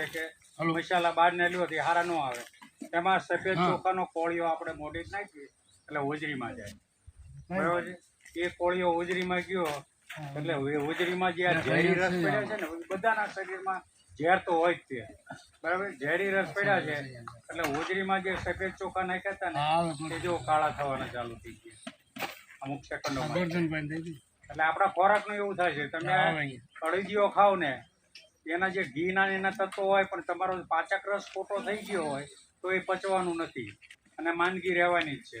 છે કે મસાલા બહાર ને લ્યો હારા ન આવે. એમાં સફેદ. ચોખાનો કોળિયો આપણે મોઢી નાખીએ એટલે હોજરીમાં જાય. બરાબર છે? એ કોળિયો હોજરીમાં ગયો એટલે હોજરીમાં જે આ ઝેરી રસ પડ્યા છે ને બધાના શરીરમાં ઝેર તો હોય જ તે. બરાબર? ઝેરી રસ પડ્યા છે એટલે હોજરીમાં જે સફેદ ચોખા નાખ્યા હતા ને એ જો કાળા થવાના ચાલુ થઈ ગયા. અમુક સેકન્ડો. એટલે આપણા ખોરાકનું એવું થાય છે તમે. અળદીઓ ખાવ ને એના જે ઘીના એના તત્વો હોય, પણ તમારો પાચક રસ ખોટો થઈ ગયો હોય, તો એ પચવાનું નથી. અને માંદગી રહેવાની જ છે.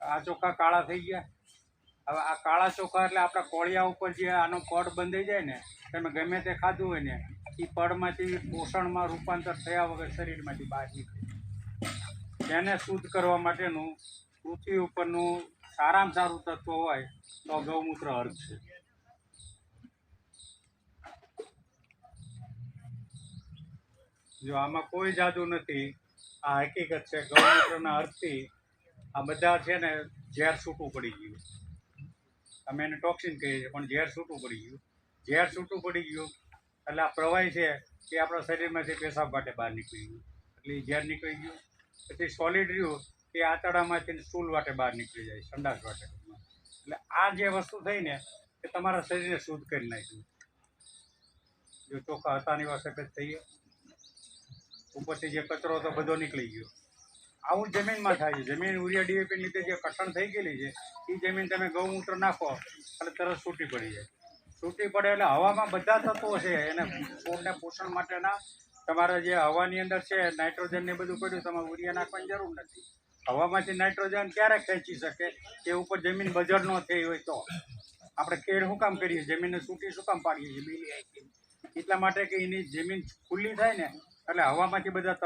આ ચોખા કાળા થઈ ગયા. હવે આ કાળા ચોખા એટલે આપણા કોળિયા ઉપર જે આનો પડ બંધાઈ જાય ને, તમે ગમે તે ખાધું હોય ને એ પડમાંથી પોષણમાં રૂપાંતર થયા વગર શરીરમાંથી બહાર નીકળે. તેને શુદ્ધ કરવા માટેનું પૃથ્વી ઉપરનું સારામાં સારું તત્વ હોય તો ગૌમૂત્ર અર્ક છે. જો આમાં કોઈ જાદુ નથી, આ હકીકત છે, ગૌમૂત્રના અર્થથી આ બધા છે ને ઝેર છૂટું પડી ગયું. અમે એને ટોક્સિન કહીએ છીએ, પણ ઝેર છૂટું પડી ગયું. ઝેર છૂટું પડી ગયું, એટલે આ પ્રવાહી છે એ આપણા શરીરમાંથી પેશાબ માટે બહાર નીકળી ગયું. એટલે એ ઝેર નીકળી ગયું. પછી સોલિડ રહ્યું એ આંતરડામાંથી સ્ટૂલ વાટે બહાર નીકળી જાય, સંડાસ વાટે. એટલે આ જે વસ્તુ થઈ ને, એ તમારા શરીરને શુદ્ધ કરી નાખ્યું. જો ચોખા હતાની વાસે થઈ ગયો. ઉપરથી જે કચરો હતો બધો નીકળી ગયો. આવું જમીનમાં થાય છે. જમીન ઉરિયા ડીએપી લીધે જે કઠણ થઈ ગયેલી છે એ જમીન તમે ગૌમૂત્ર નાખો, એટલે તરત છૂટી પડી જાય. છૂટી પડે એટલે હવામાં બધા તત્વો છે, એને છોડને પોષણ માટેના તમારા જે હવાની અંદર છે નાઇટ્રોજન ને બધું પડ્યું તમારે ઉરિયા નાખવાની જરૂર નથી. હવામાંથી નાઇટ્રોજન ક્યારે ખેંચી શકે? તે ઉપર જમીન બજર ન થઈ હોય તો. આપણે કેળ શું કામ કરીએ? જમીનને છૂટી શું કામ પાડીએ છીએ? એટલા માટે કે એની જમીન ખુલ્લી થાય ને, એટલે હવામાંથી બધા